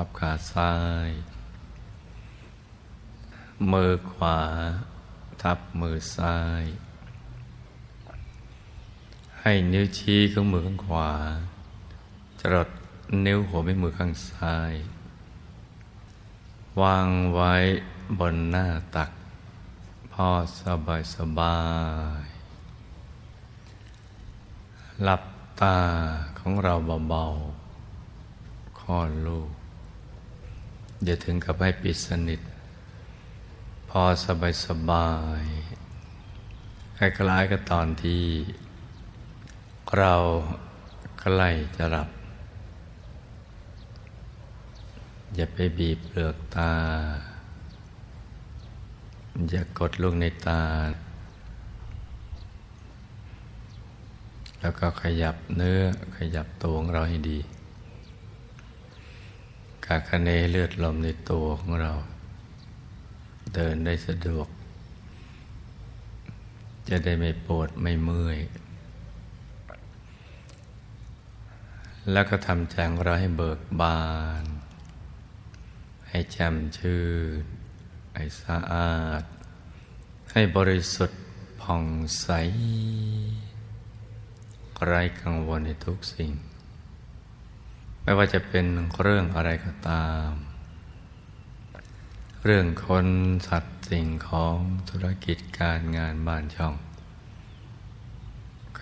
ทับขาซ้าย มือขวา ทับมือซ้าย ให้นิ้วชี้ของมือข้างขวา จรดนิ้วหัวแม่มือข้างซ้าย วางไว้บนหน้าตัก พอสบายสบาย หลับตาของเราเบาๆคลอดลูก อย่าถึงกับให้ปิดสนิท พอสบายสบายคล้ายๆกับตอนที่ เราใกล้จะหลับ อย่าไปบีบเปลือกตา อย่ากดลูกในตา แล้วก็ขยับเนื้อขยับตัวของเราให้ดี การคะเนเลือดลมในตัวของเรา เดินได้สะดวก จะได้ไม่ปวดไม่เมื่อย แล้วก็ทำใจของเราให้เบิกบาน ให้แจ่มชื่น ให้สะอาด ให้บริสุทธิ์ผ่องใสไร้กังวลในทุกสิ่ง ไม่ว่าจะเป็นเรื่องอะไรก็ตาม เรื่องคนสัตว์สิ่งของธุรกิจการงานบ้านช่อง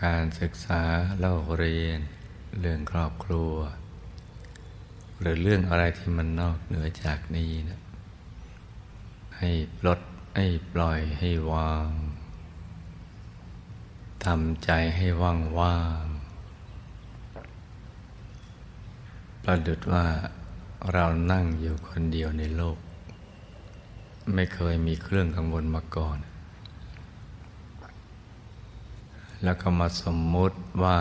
การศึกษาเล่าเรียน เรื่องครอบครัว หรือเรื่องอะไรที่มันนอกเหนือจากนี้นะให้ปลดให้ปล่อยให้วางทำใจให้ว่างว่าง ประดุดว่าเรานั่งอยู่คนเดียวในโลก ไม่เคยมีเครื่องกังวลมาก่อน แล้วก็มาสมมุติว่า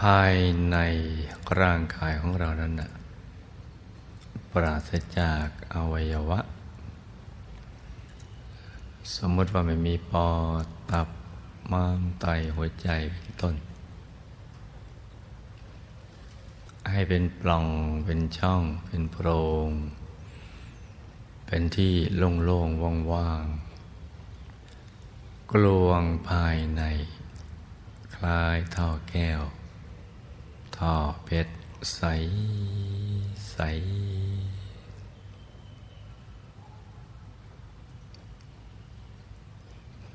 ภายในร่างกายของเรานั้นนะปราศจากอวัยวะ สมมติว่าไม่มีปอดตับม้ามไตหัวใจเป็นต้น ให้เป็นปล่องเป็นช่อง เป็นโพรง เป็นที่โล่งๆว่างๆ กลวงภายใน คล้ายท่อแก้ว ท่อเพชรใสใส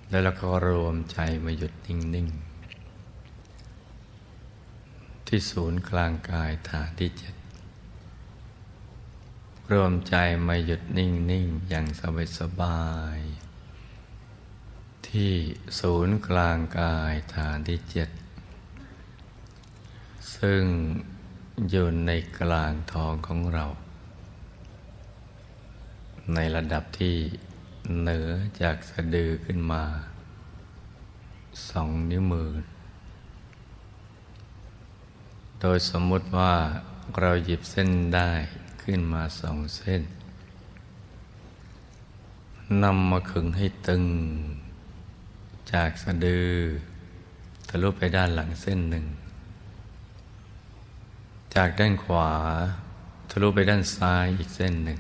แล้วเราก็รวมใจมาหยุดนิ่งๆ ที่ศูนย์กลางกายฐานที่เจ็ดรวมใจมาหยุดนิ่งๆอย่างสบายๆที่ศูนย์กลางกายฐานที่เจ็ดซึ่งอยู่ในกลางทองของเรา ในระดับที่เหนือจากสะดือขึ้นมาสองนิ้วมือ โดยสมมุติว่าเราหยิบเส้นได้ขึ้นมาสองเส้นนำมาขึงให้ตึง จากสะดือทะลุไปด้านหลังเส้นหนึ่ง จากด้านขวาทะลุไปด้านซ้ายอีกเส้นหนึ่ง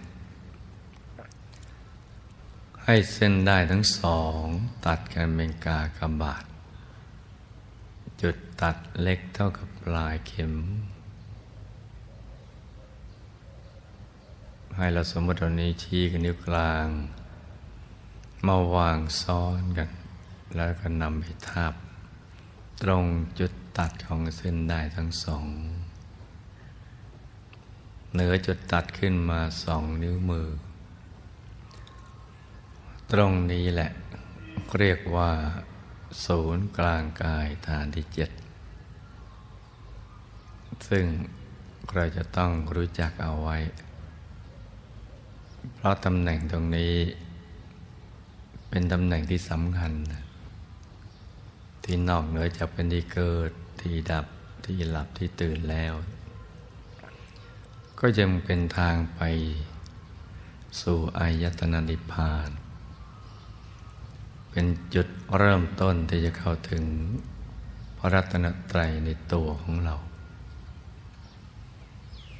ให้เส้นได้ทั้งสอง ตัดกันเป็นกากบาท จุดตัดเล็กเท่ากับปลายเข็ม ให้เราสมมติตอนนี้ชี้กับนิ้วกลาง มาวางซ้อนกัน แล้วก็นำไปทาบตรงจุดตัดของเส้นได้ทั้งสอง เหนือจุดตัดขึ้นมาสองนิ้วมือ ตรงนี้แหละเรียกว่า ศูนย์กลางกายฐานที่เจ็ดซึ่งเราจะต้องรู้จักเอาไว้ เพราะตำแหน่งตรงนี้ เป็นตำแหน่งที่สำคัญ ที่นอกเหนือจากเป็นที่เกิดที่ดับที่หลับที่ตื่นแล้ว ก็ยังเป็นทางไปสู่อายตนะนิพพาน เป็นจุดเริ่มต้นที่จะเข้าถึงพระรัตนตรัยในตัวของเรา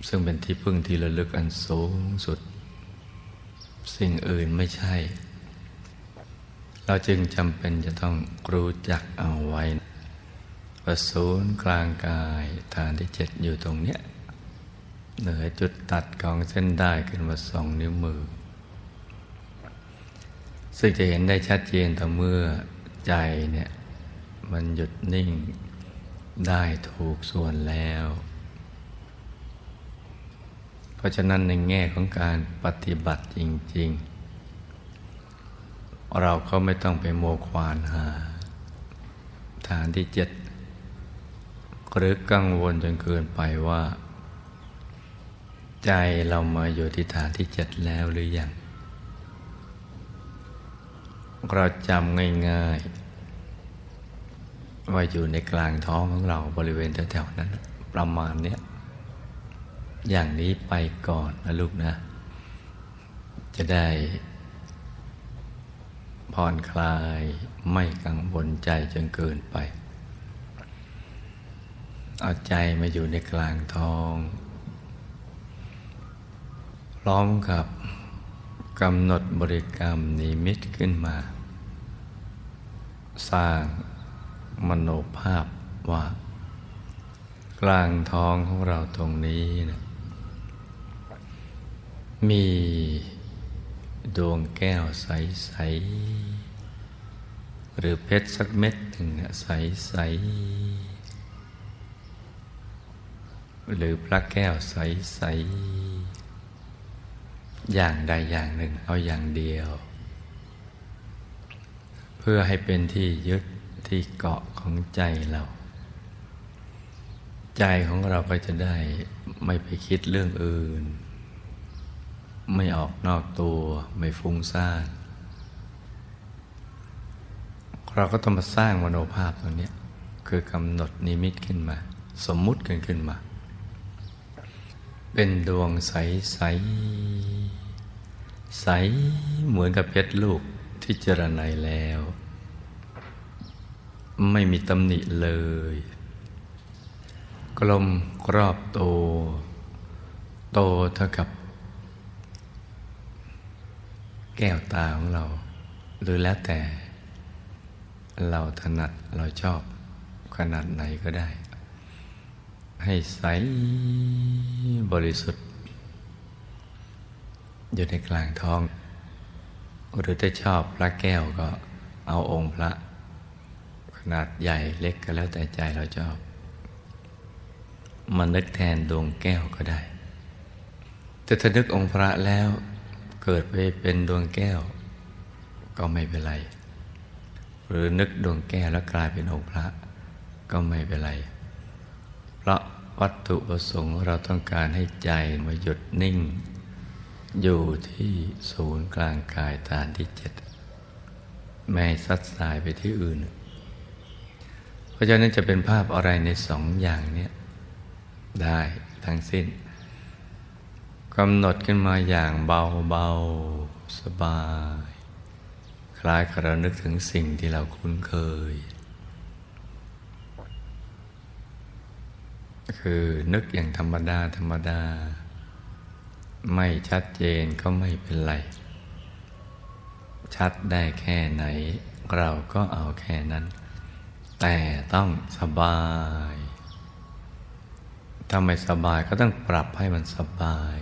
ซึ่งเป็นที่พึ่งที่ระลึกอันสูงสุด สิ่งอื่นไม่ใช่ เราจึงจำเป็นจะต้องรู้จักเอาไว้ประศูนย์กลางกายฐานที่เจ็ดอยู่ตรงเนี้ย เหนือจุดตัดของเส้นได้ขึ้นมาสองนิ้วมือ ซึ่งจะเห็นได้ชัดเจนต่อเมื่อใจเนี่ยมันหยุดนิ่งได้ถูกส่วนแล้ว เพราะฉะนั้นในแง่ของการปฏิบัติจริง ๆ เราก็ไม่ต้องไปโมควานหา ฐานที่เจ็ดหรือกังวลจนเกินไปว่า ใจเรามาอยู่ที่ฐานที่เจ็ดแล้วหรือยัง เราจำง่ายๆ ว่าอยู่ในกลางท้องของเราบริเวณแถวๆนั้น ประมาณเนี้ยอย่างนี้ไปก่อนนะลูกนะ จะได้ผ่อนคลายไม่กังวลใจจนเกินไป เอาใจมาอยู่ในกลางท้อง พร้อมกับ กำหนดบริกรรมนิมิตขึ้นมา สร้างมโนภาพว่า กลางท้องของเราตรงนี้นะมีดวงแก้วใส ๆ หรือเพชรสักเม็ดหนึ่งใส ๆ หรือพระแก้วใส ๆ อย่างใดอย่างหนึ่งเอาอย่างเดียว เพื่อให้เป็นที่ยึดที่เกาะของใจเรา ใจของเราก็จะได้ไม่ไปคิดเรื่องอื่น ไม่ออกนอกตัวไม่ฟุ้งซ่านเราก็ต้องมาสร้างมโนภาพตัวนี้คือกำหนดนิมิตขึ้นมา สมมุติกันขึ้นมา เป็นดวงใสใสใสเหมือนกับเพชรลูกที่เจรไนแล้ว ไม่มีตำหนิเลย กลมรอบโต โตเท่ากับ แก้วตาของเรา หรือแล้วแต่ เราถนัดเราชอบขนาดไหนก็ได้ ให้ใสบริสุทธิ์ อยู่ในกลางท้อง หรือถ้าชอบพระแก้วก็เอาองค์พระ ขนาดใหญ่เล็กก็แล้วแต่ใจเราชอบมันนึกแทนดวงแก้วก็ได้ แต่ถ้านึกองค์พระแล้วเกิดไปเป็นดวงแก้ว ก็ไม่เป็นไร หรือนึกดวงแก้วแล้วกลายเป็นองค์พระ ก็ไม่เป็นไร เพราะ วัตถุประสงค์เราต้องการให้ใจมาหยุดนิ่ง อยู่ที่ศูนย์กลางกายฐานที่เจ็ดไม่ให้ซัดสายไปที่อื่น เพราะฉะนั้นจะเป็นภาพอะไรในสองอย่างเนี้ยได้ทั้งสิ้นกำหนดขึ้นมาอย่างเบาเบาสบาย คล้ายกับเรานึกถึงสิ่งที่เราคุ้นเคย คือนึกอย่างธรรมดา ธรรมดา ไม่ชัดเจนก็ไม่เป็นไร ชัดได้แค่ไหน เราก็เอาแค่นั้น แต่ต้องสบาย ถ้าไม่สบายก็ต้องปรับให้มันสบาย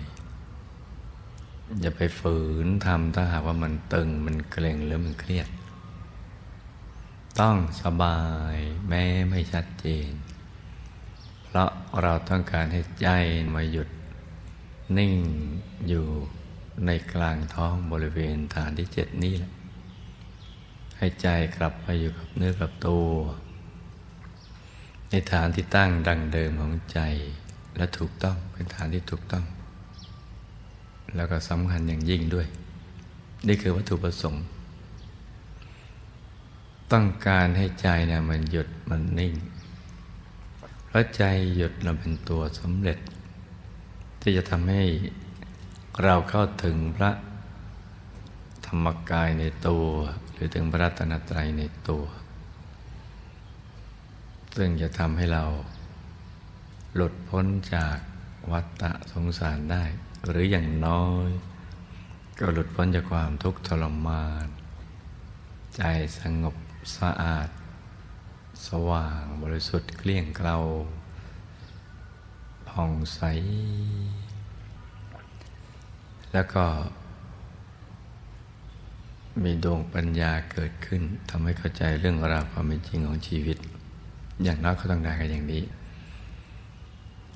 อย่าไปฝืนทำถ้าหากว่ามันตึงมันเกร็งหรือมันเครียด ต้องสบายแม้ไม่ชัดเจน เพราะเราต้องการให้ใจมาหยุด นิ่งอยู่ในกลางท้องบริเวณฐานที่เจ็ดนี่แหละให้ใจกลับไปอยู่กับเนื้อกับตัว ในฐานที่ตั้งดังเดิมของใจและถูกต้องเป็นฐานที่ถูกต้อง แล้วก็สำคัญอย่างยิ่งด้วย นี่คือวัตถุประสงค์ ต้องการให้ใจเนี่ยมันหยุดมันนิ่ง เพราะใจหยุดเราเป็นตัวสำเร็จ ที่จะทำให้เราเข้าถึงพระธรรมกายในตัว หรือถึงพระรัตนตรัยในตัว ซึ่งจะทำให้เราหลุดพ้นจากวัฏฏะสงสารได้ หรืออย่างน้อย ก็หลุดพ้นจากความทุกข์ทรมาน ใจสงบสะอาด สว่างบริสุทธิ์เกลี้ยงเกลาผ่องใส แล้วก็ มีดวงปัญญาเกิดขึ้นทำให้เข้าใจเรื่องราวความเป็นจริงของชีวิต อย่างน้อยก็ต้องได้กันอย่างนี้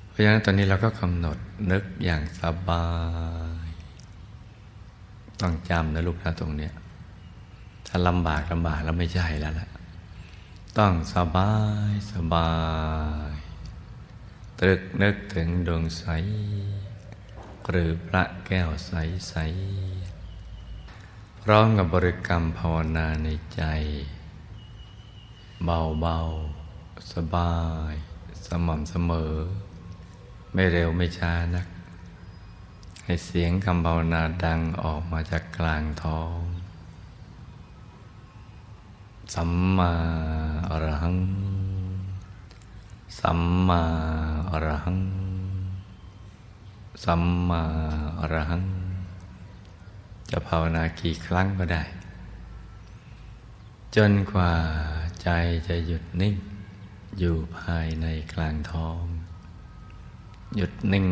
เพราะฉะนั้นตอนนี้เราก็กำหนดนึกอย่างสบาย ต้องจำนะลูกนะตรงเนี้ยถ้าลำบากลำบากแล้วไม่ใช่แล้วล่ะ ต้องสบายสบาย ตรึกนึกถึงดวงใส หรือพระแก้วใสใส พร้อมกับบริกรรมภาวนาในใจ เบาเบาสบาย สม่ำเสมอ ไม่เร็วไม่ช้านัก ให้เสียงคำภาวนาดังออกมาจากกลางท้อง สัมมา อรหัง สัมมาอรหัง สัมมาอรหัง จะภาวนากี่ครั้งก็ได้ จนกว่าใจจะหยุดนิ่ง อยู่ภายในกลางท้อง หยุดนิ่ง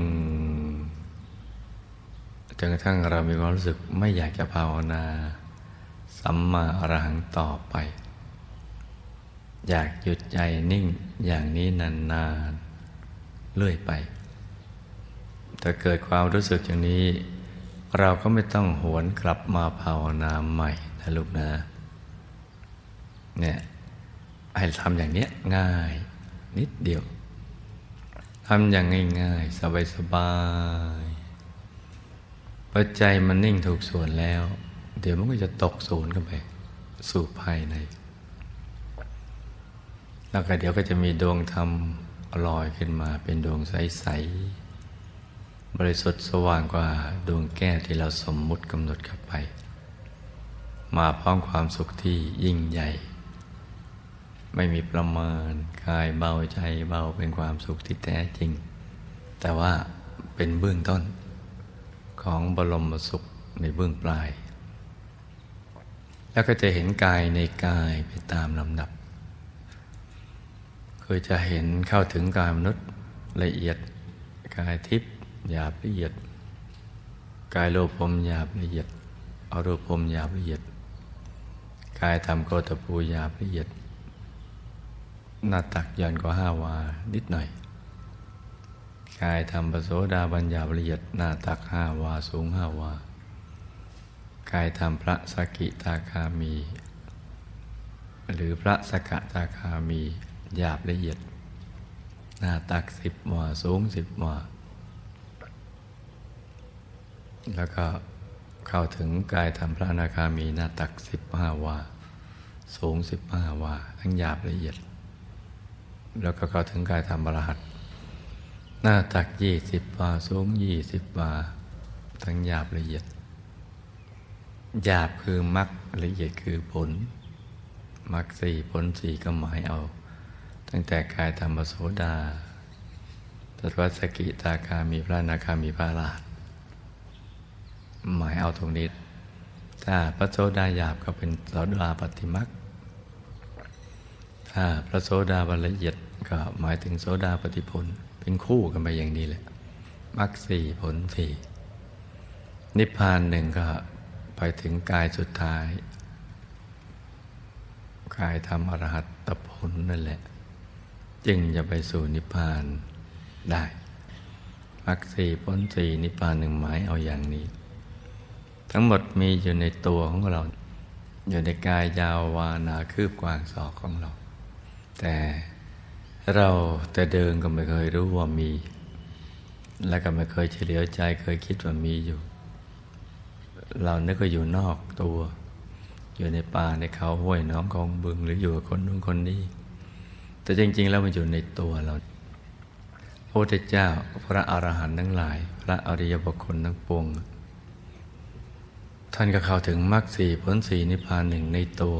จนกระทั่งเรามีความรู้สึกไม่อยากจะภาวนา สัมมาอรหังต่อไป อยากหยุดใจนิ่งอย่างนี้นานๆเรื่อยไป ถ้าเกิดความรู้สึกอย่างนี้ เราก็ไม่ต้องหวนกลับมาภาวนาใหม่นะลูกนะ เนี่ยให้ทำอย่างเนี้ยง่าย นิดเดียวทำอย่างง่ายๆ สบายๆพอใจมันนิ่งถูกส่วนแล้ว เดี๋ยวมันก็จะตกศูนย์กันไป สู่ภายใน แล้วก็เดี๋ยวก็จะมีดวงธรรมลอยขึ้นมาเป็นดวงใส ๆ บริสุทธิ์สว่างกว่าดวงแก้วที่เราสมมุติกำหนดเข้าไป มาพร้อมความสุขที่ยิ่งใหญ่ ไม่มีประมาณกายเบาใจเบาเป็นความสุขที่แท้จริง แต่ว่าเป็นเบื้องต้นของบรมสุขในเบื้องปลาย แล้วก็จะเห็นกายในกายไปตามลำดับ คือจะเห็นเข้าถึงกายมนุษย์ละเอียด กายทิพย์หยาบละเอียด กายโลภมหยาบละเอียดอรูปมหยาบละเอียด กายธรรมโกตภูหยาบละเอียด หน้าตักย่อนกว่าห้าวานิดหน่อย กายธรรมปโสดาบัญญาละเอียดหน้าตักห้าวาสูงห้าวา กายธรรมพระสกิตาคามี หรือพระสกตาคามี หยาบละเอียด หน้าตักสิบวาสูงสิบวาแล้วก็เข้าถึงกายธรรมพระอนาคามีหน้าตักสิบห้าวา สูงสิบห้าวา ทั้งหยาบละเอียด แล้วก็เข้าถึงกายธรรมบรหัตหน้าตักยี่สิบวา สูงยี่สิบวา ทั้งหยาบละเอียด หยาบคือมรรคละเอียดคือผลมรรคสี่ผลสี่ก็หมายเอา ตั้งแต่กายธรรมโสดาตัตวสกิตาคามีพระนาคามีพระอรหันหมายเอาตรงนี้ถ้าพระโสดาหยาบก็เป็นโสดาปฏิมักถ้าพระโสดาบันละเอียดก็หมายถึงโสดาปฏิผลเป็นคู่กันไปอย่างนี้แหละมักสี่ผลสี่นิพพานหนึ่งก็ไปถึงกายสุดท้าย กายทำอรหัตตผลนั่นแหละ จึงจะไปสู่นิพพานได้มักสี่ผลสี่นิพพานหนึ่งหมายเอาอย่างนี้ ทั้งหมดมีอยู่ในตัวของเรา อยู่ในกายยาววานาคืบกวางศอกของเรา แต่เราแต่เดินก็ไม่เคยรู้ว่ามี แล้วก็ไม่เคยเฉลียวใจเคยคิดว่ามีอยู่ เรานึกว่าอยู่นอกตัว อยู่ในป่าในเขาห้วยน้องกองบึงหรืออยู่กับคนนู้นคนนี้ แต่จริง ๆ แล้วมันอยู่ในตัวเรา พระพุทธเจ้าพระอรหันต์ทั้งหลาย พระอริยบุคคลทั้งปวง ท่านก็เข้าถึงมรรคสี่ผลสี่นิพพานหนึ่งในตัว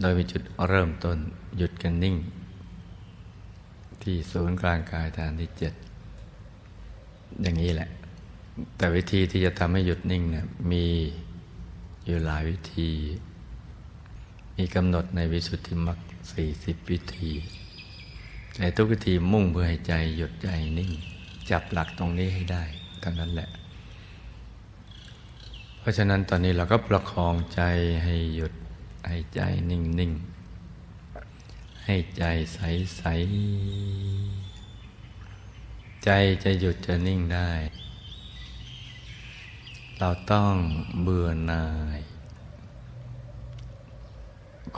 โดยมีจุดเริ่มต้นหยุดกันนิ่ง ที่ศูนย์กลางกายฐานที่เจ็ดอย่างนี้แหละ แต่วิธีที่จะทำให้หยุดนิ่งเนี่ยมีอยู่หลายวิธี มีกำหนดในวิสุทธิมรรค สี่สิบวิธีแต่ทุกวิธีมุ่งเพื่อให้ใจหยุดใจนิ่ง จับหลักตรงนี้ให้ได้เท่านั้นแหละ เพราะฉะนั้นตอนนี้เราก็ประคองใจให้หยุดให้ใจนิ่งนิ่งให้ใจใสใสใจจะหยุดจะนิ่งได้ เราต้องเบื่อหน่าย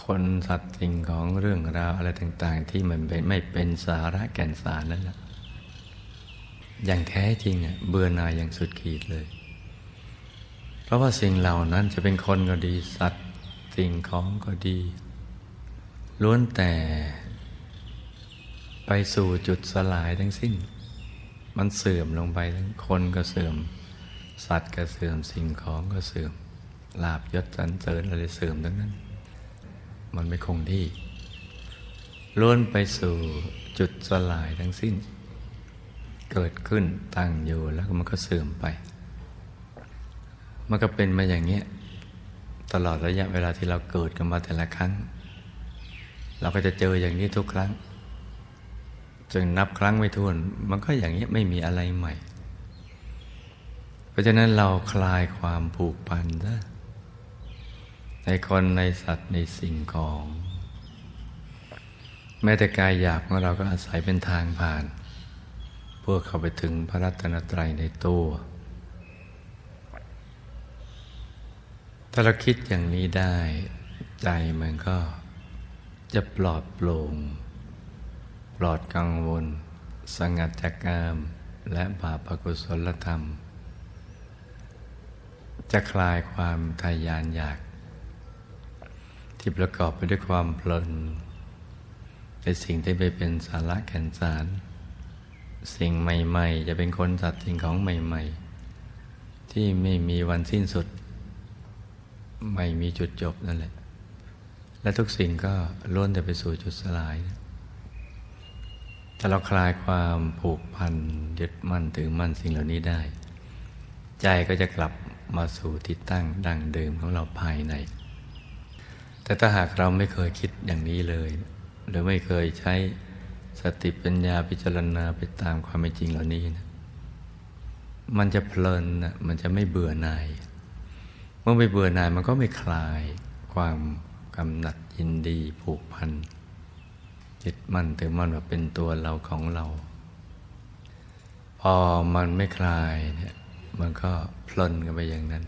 คนสัตว์สิ่งของเรื่องราวอะไรต่าง ๆ ที่มันเป็นไม่เป็นสาระแก่นสารนั่นแหละอย่างแท้จริงอะเบื่อหน่ายอย่างสุดขีดเลย เพราะว่าสิ่งเหล่านั้นจะเป็นคนก็ดีสัตว์สิ่งของก็ดี ล้วนแต่ ไปสู่จุดสลายทั้งสิ้น มันเสื่อมลงไปทั้งคนก็เสื่อม สัตว์ก็เสื่อมสิ่งของก็เสื่อมลาบยศสรรเสริญอะไรเสื่อมทั้งนั้น มันไม่คงที่ล้วนไปสู่จุดสลายทั้งสิ้น เกิดขึ้นตั้งอยู่แล้วมันก็เสื่อมไป มันก็เป็นมาอย่างเงี้ยตลอดระยะเวลาที่เราเกิดกันมาแต่ละครั้ง เราก็จะเจออย่างนี้ทุกครั้งจนนับครั้งไม่ถ้วน มันก็อย่างนี้ไม่มีอะไรใหม่ เพราะฉะนั้นเราคลายความผูกพันนะ ในคนในสัตว์ในสิ่งของ แม้แต่กายหยาบของเราก็อาศัยเป็นทางผ่าน เพื่อเข้าไปถึงพระรัตนตรัยในตัว ถ้าเราคิดอย่างนี้ได้ใจมันก็จะปลอดโปร่งปลอดกังวล สงัดจากกามและบาปอกุศลธรรม จะคลายความทยานอยาก ที่ประกอบไปด้วยความเพลินในสิ่งที่ไปเป็นสาระแก่นสาร สิ่งใหม่ๆ จะเป็นคนสัตว์สิ่งของใหม่ๆ ที่ไม่มีวันสิ้นสุด ไม่มีจุดจบนั่นแหละ และทุกสิ่งก็ล้วนแต่ไปสู่จุดสลายถ้าเราคลายความผูกพันยึดมั่นถือมั่นสิ่งเหล่านี้ได้ ใจก็จะกลับมาสู่ที่ตั้งดังเดิมของเราภายใน แต่ถ้าหากเราไม่เคยคิดอย่างนี้เลย หรือไม่เคยใช้สติปัญญาพิจารณาไปตามความเป็นจริงเหล่านี้นะมันจะเพลินนะมันจะไม่เบื่อหน่าย เมื่อไม่เบื่อหน่ายมันก็ไม่คลายความกำหนัดยินดีผูกพันจิตมั่นถือมั่นว่าเป็นตัวเราของเรา พอมันไม่คลายเนี่ยมันก็เพลินกันไปอย่างนั้น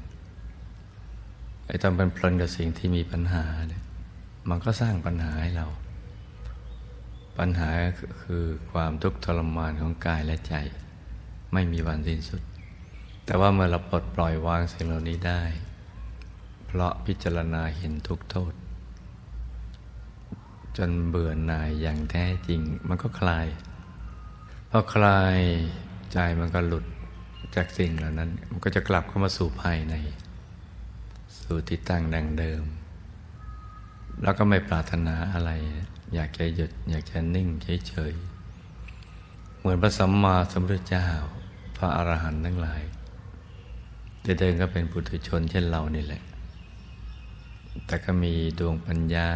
ไอ้ตอนเป็นเพลินกับสิ่งที่มีปัญหาเนี่ยมันก็สร้างปัญหาให้เรา ปัญหาคือความทุกข์ทรมานของกายและใจ ไม่มีวันสิ้นสุด แต่ว่าเมื่อเราปลดปล่อยวางสิ่งเหล่านี้ได้ เพราะพิจารณาเห็นทุกโทษ จนเบื่อหน่ายอย่างแท้จริง มันก็คลายพอคลายใจมันก็หลุดจากสิ่งเหล่านั้น มันก็จะกลับเข้ามาสู่ภายใน สู่ที่ตั้งดังเดิม แล้วก็ไม่ปรารถนาอะไร อยากจะหยุด อยากจะนิ่งเฉยๆเหมือนพระสัมมาสัมพุทธเจ้า พระอรหันต์ทั้งหลายจะเดินก็เป็นปุถุชนเช่นเรานี่แหละ แต่ก็มีดวงปัญญา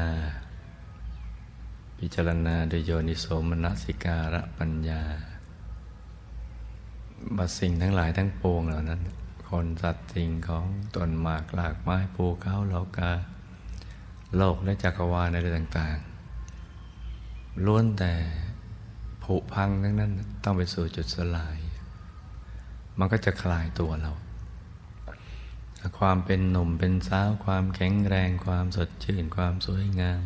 พิจารณาโดยโยนิโสมนสิการะปัญญาบัสิ่งทั้งหลายทั้งปวงเหล่านั้น คนสัตว์สิ่งของต้นหมากหลากไม้ภูเขาเหลากา โลกและจักรวาลอะไรต่างๆล้วนแต่ผุพังทั้งนั้นต้องไปสู่จุดสลาย มันก็จะคลายตัวเรา ความเป็นหนุ่มเป็นสาวความแข็งแรงความสดชื่นความสวยงาม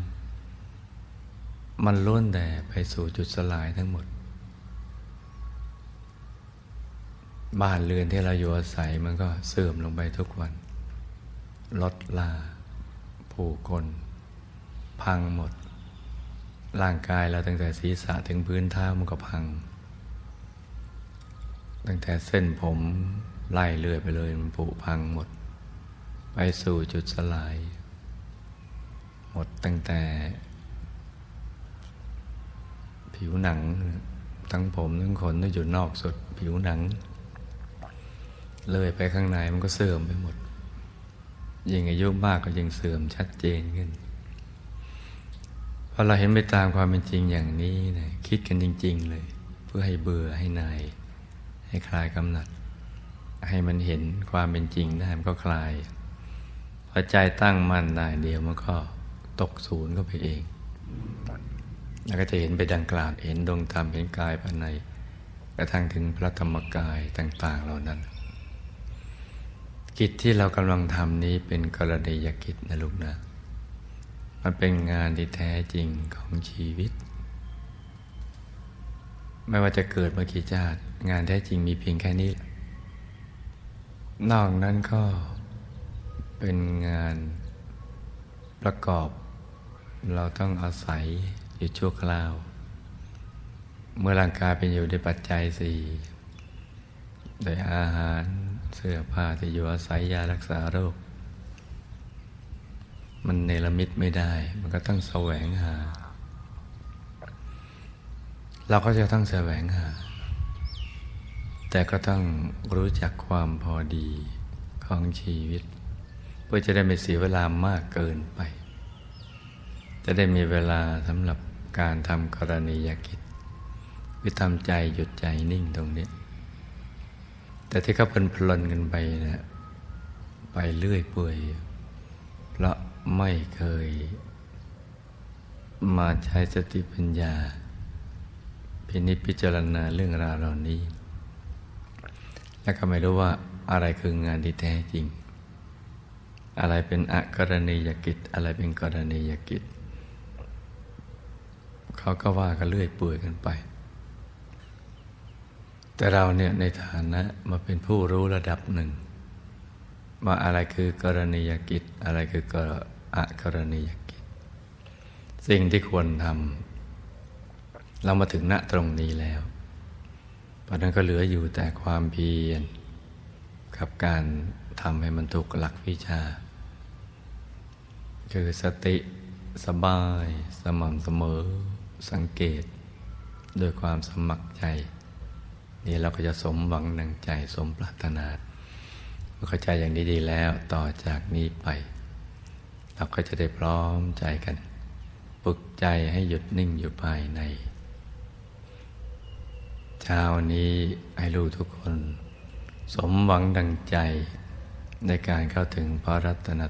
มันล้วนแต่ไปสู่จุดสลายทั้งหมด บ้านเรือนที่เราอยู่อาศัยมันก็เสื่อมลงไปทุกวัน ลดลา ผู้คน พังหมด ร่างกายเราตั้งแต่ศีรษะถึงพื้นเท้ามันก็พัง ตั้งแต่เส้นผมไล่เลื่อยไปเลยมันผุพังหมด ไปสู่จุดสลาย หมดตั้งแต่ ผิวหนัง ทั้งผมทั้งขนที่อยู่นอกสุดผิวหนัง เลยไปข้างในมันก็เสื่อมไปหมด ยิ่งอายุมากก็ยิ่งเสื่อมชัดเจนขึ้นพอเราเห็นไปตามความเป็นจริงอย่างนี้นะคิดกันจริง ๆ เลย เพื่อให้เบื่อให้นาย ให้คลายกำหนัด ให้มันเห็นความเป็นจริงได้มันก็คลายพอใจตั้งมั่นได้เดียวมันก็ตกศูนย์ก็ไปเองแล้วก็จะเห็นไปดังกล่าวเห็นดวงธรรมเห็นกายภายในกระทั่งถึงพระธรรมกายต่าง ๆ เหล่านั้น กิจที่เรากำลังทำนี้เป็นกรณียกิจนะลูกนะ มันเป็นงานที่แท้จริงของชีวิต ไม่ว่าจะเกิดมากี่ชาติ งานแท้จริงมีเพียงแค่นี้ นอกนั้นก็เป็นงานประกอบ เราต้องอาศัยอยู่ชั่วคราว เมื่อร่างกายเป็นอยู่ในปัจจัยสี่โดยอาหาร เสื้อผ้าที่อยู่อาศัยยารักษาโรค มันเนรมิตไม่ได้ มันก็ต้องแสวงหา เราก็จะต้องแสวงหา แต่ก็ต้องรู้จักความพอดีของชีวิต เพื่อจะได้ไม่เสียเวลามากเกินไป จะได้มีเวลาสำหรับการทำกรณียกิจคือทำใจหยุดใจนิ่งตรงนี้ แต่ที่เขาเพลินๆกันไปนะไปเรื่อยเปื่อยเพราะไม่เคย มาใช้สติปัญญา พินิจพิจารณาเรื่องราวเหล่านี้ และก็ไม่รู้ว่าอะไรคืองานที่แท้จริง อะไรเป็นอกรณียกิจ อะไรเป็นกรณียกิจ เขาก็ว่ากันเรื่อยเปื่อยกันไป แต่เราเนี่ยในฐานะมาเป็นผู้รู้ระดับหนึ่ง ว่าอะไรคือกรณียกิจ อะไรคือกรอกรณียกิจ สิ่งที่ควรทำเรามาถึงณตรงนี้แล้วเพราะนั้นก็เหลืออยู่แต่ความเพียรกับการทำให้มันถูกหลักวิชา คือสติสบาย สม่ำเสมอสังเกตด้วยความสมัครใจ นี่เราก็จะสมหวังดังใจสมปรารถนาเมื่อเข้าใจอย่างนี้ดีแล้วต่อจากนี้ไป เราก็จะได้พร้อมใจกันปลุกใจให้หยุดนิ่งอยู่ภายใน เช้านี้ให้รู้ทุกคน สมหวังดังใจในการเข้าถึงพระรัตน